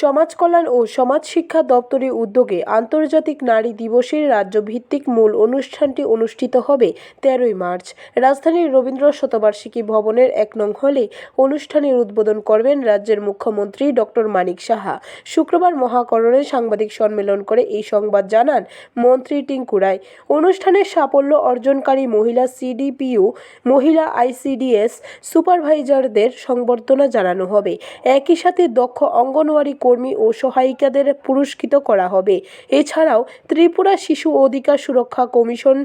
সমাজ কল্যাণ ও সমাজ শিক্ষা দপ্তরের উদ্যোগে আন্তর্জাতিক নারী দিবসের রাজ্যভিত্তিক মূল অনুষ্ঠানটি অনুষ্ঠিত হবে তেরোই মার্চ। রাজধানীর রবীন্দ্র শতবার্ষিকী ভবনের এক নং হলে অনুষ্ঠানের উদ্বোধন করবেন রাজ্যের মুখ্যমন্ত্রী ডক্টর মানিক সাহা। শুক্রবার মহাকরণে সাংবাদিক সম্মেলন করে এই সংবাদ জানান মন্ত্রী টিঙ্কু রায়। অনুষ্ঠানের সাফল্য অর্জনকারী মহিলা সিডিপিও মহিলা আইসিডিএস সুপারভাইজারদের সংবর্ধনা জানানো হবে। একই সাথে দক্ষ অঙ্গনওয়াড়ি কর্মী ও সহায়িকাদের পুরস্কৃত করা হবে। এছাড়াও ত্রিপুরা শিশু অধিকার সুরক্ষা কমিশন,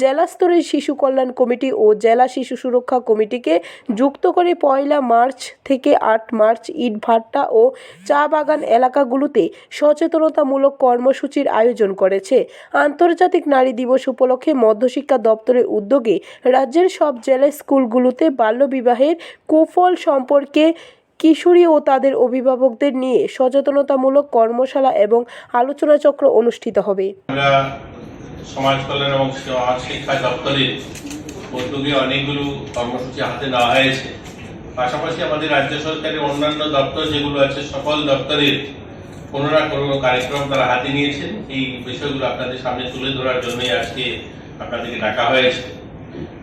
জেলা স্তরের শিশু কল্যাণ কমিটি ও জেলা শিশু সুরক্ষা কমিটিকে যুক্ত করে পয়লা মার্চ থেকে আট মার্চ ইটভাট্টা ও চা বাগান এলাকাগুলোতে সচেতনতামূলক কর্মসূচির আয়োজন করেছে। আন্তর্জাতিক নারী দিবস উপলক্ষে মধ্যশিক্ষা দপ্তরের উদ্যোগে রাজ্যের সব জেলা স্কুলগুলোতে বাল্যবিবাহের কুফল সম্পর্কে কিশোরী ও তাদের অভিভাবকদের নিয়ে সচেতনতামূলক কর্মশালা এবং আলোচনাচক্র অনুষ্ঠিত হবে। সমাজ কল্যাণ এবং শিক্ষা দপ্তরের উদ্যোগে অনেকগুলো কর্মসূচি হাতে নেওয়া হয়েছে। পাশাপাশি আমাদের রাজ্য সরকারের অন্যান্য দপ্তর যেগুলো আছে, সকল দপ্তরের কোনো না কোনো কার্যক্রম তারা হাতে নিয়েছেন। এই বিষয়গুলো আপনাদের সামনে তুলে ধরার জন্যই আজকে আপনাদেরকে ডাকা হয়েছে।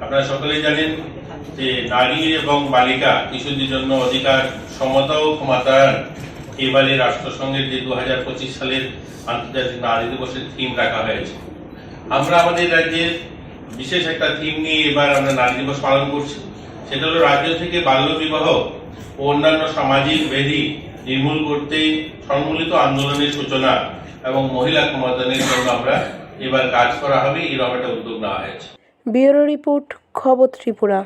আপনারা সকলেই জানেন যে নারী এবং বালিকা শিশুদের জন্য অধিকার, সমতা ও ক্ষমতায়ন এবারে রাষ্ট্রসংঘের যে দু হাজার পঁচিশ সালের আন্তর্জাতিক নারী দিবসের থিম রাখা হয়েছে। আমরা আমাদের রাজ্যের বিশেষ একটা থিম নিয়ে এবার আমরা নারী দিবস পালন করছি। সেটা হলো রাজ্য থেকে বাল্য বিবাহ ও অন্যান্য সামাজিক ব্যাধি নির্মূল করতে সম্মিলিত আন্দোলনের সূচনা এবং মহিলা ক্ষমতায়নের জন্য আমরা এবার কাজ করা হবে, এরকম একটা উদ্যোগ নেওয়া হয়েছে। ব্যুরো রিপোর্ট, খবর ত্রিপুরা।